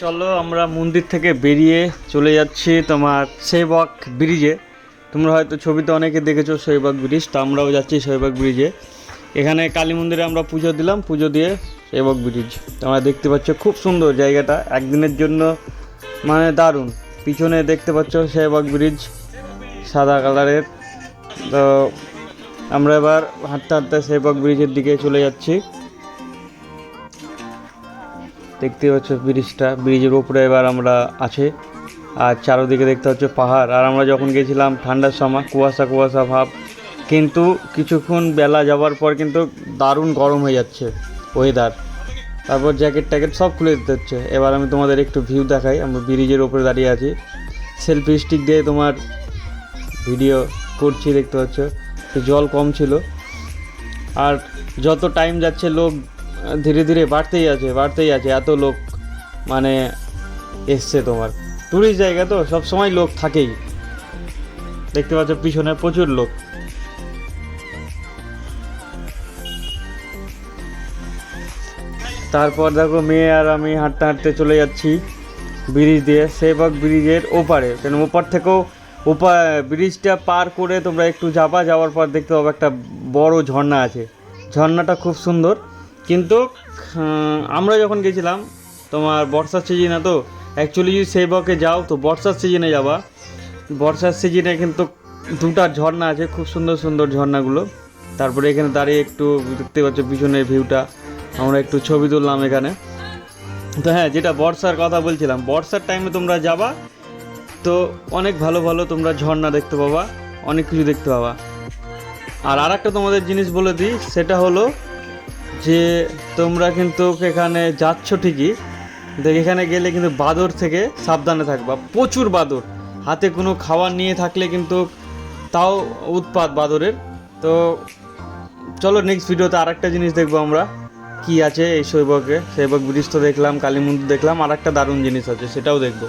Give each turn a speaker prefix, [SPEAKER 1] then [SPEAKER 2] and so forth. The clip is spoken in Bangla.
[SPEAKER 1] চলো আমরা মন্দির থেকে বেরিয়ে চলে যাচ্ছি তোমার সেবক ব্রিজে তোমরা হয়তো ছবিতে অনেকে দেখেছ শৈবাগ ব্রিজ তো আমরাও যাচ্ছি শৈবাগ ব্রিজে এখানে কালী মন্দিরে আমরা পুজো দিলাম, পুজো দিয়ে সেবক ব্রিজ তোমরা দেখতে পাচ্ছ খুব সুন্দর জায়গাটা, একদিনের জন্য মানে দারুণ। পিছনে দেখতে পাচ্ছ সেবক ব্রিজ সাদা কালারের। তো আমরা এবার হাঁটতে হাঁটতে সেবক ব্রিজের দিকে চলে যাচ্ছি। দেখতে পাচ্ছ ব্রিজটা, ব্রিজের উপরে এবার আমরা আছে। আর চারোদিকে দেখতে হচ্ছে পাহাড়। আর আমরা যখন গেছিলাম, ঠান্ডার সময়, কুয়াশা কুয়াশা ভাব। কিন্তু কিছুক্ষণ বেলা যাওয়ার পর কিন্তু দারুণ গরম হয়ে যাচ্ছে ওয়েদার তারপর জ্যাকেট ট্যাকেট সব খুলে দিতে হচ্ছে। এবার আমি তোমাদের একটু ভিউ দেখাই। আমরা ব্রিজের ওপরে দাঁড়িয়ে আছি। সেলফি স্টিক দিয়ে তোমার ভিডিও করছি, দেখতে পাচ্ছ। জল কম ছিল। আর যত টাইম যাচ্ছে, লোক ধীরে ধীরে বাড়তেই আছে বাড়তেই আছে। এত লোক মানে এসছে তোমার। টুরিস্ট জায়গা তো, সব সময় লোক থাকেই। দেখতে পাচ্ছ, পিছনে প্রচুর লোক। তারপর দেখো, মেয়ে আর আমি হাঁটতে হাঁটতে চলে যাচ্ছি ব্রিজ দিয়ে। সেবক ব্রিজের ওপারে, কেন ওপার থেকেও ওপার, ব্রিজটা পার করে তোমরা একটু যাবা, যাওয়ার পর দেখতে পাবো একটা বড় ঝর্ণা আছে। ঝর্ণাটা খুব সুন্দর। কিন্তু আমরা যখন গেছিলাম, তোমার বর্ষার সিজনে তো অ্যাকচুয়ালি যদি সেই বকে যাও, তো বর্ষার সিজনে যাবা। বর্ষার সিজনে কিন্তু দুটা ঝর্ণা আছে, খুব সুন্দর সুন্দর ঝর্ণাগুলো। তারপরে এখানে দাঁড়িয়ে একটু দেখতে পাচ্ছ পিছনের ভিউটা আমরা একটু ছবি তুললাম এখানে। তো হ্যাঁ যেটা বর্ষার কথা বলছিলাম, বর্ষার টাইমে তোমরা যাবা, তো অনেক ভালো ভালো তোমরা ঝর্ণা দেখতে পাবা, অনেক কিছু দেখতে পাবা। আর আর একটা তোমাদের জিনিস বলে দিই, সেটা হলো যে তোমরা কিন্তু এখানে যাচ্ছ ঠিকই। দেখ, এখানে গেলে কিন্তু বাদর থেকে সাবধানে থাকবা, প্রচুর বাদর। হাতে কোনো খাবার নিয়ে থাকলে কিন্তু তাও উৎপাত বাদরের। তো চলো নেক্সট ভিডিওতে আর একটা জিনিস দেখব আমরা। কি আছে এই শৈবকে? শৈবক ব্রিজ তো দেখলাম, কালী মন্দির দেখলাম আর একটা দারুণ জিনিস আছে, সেটাও দেখব।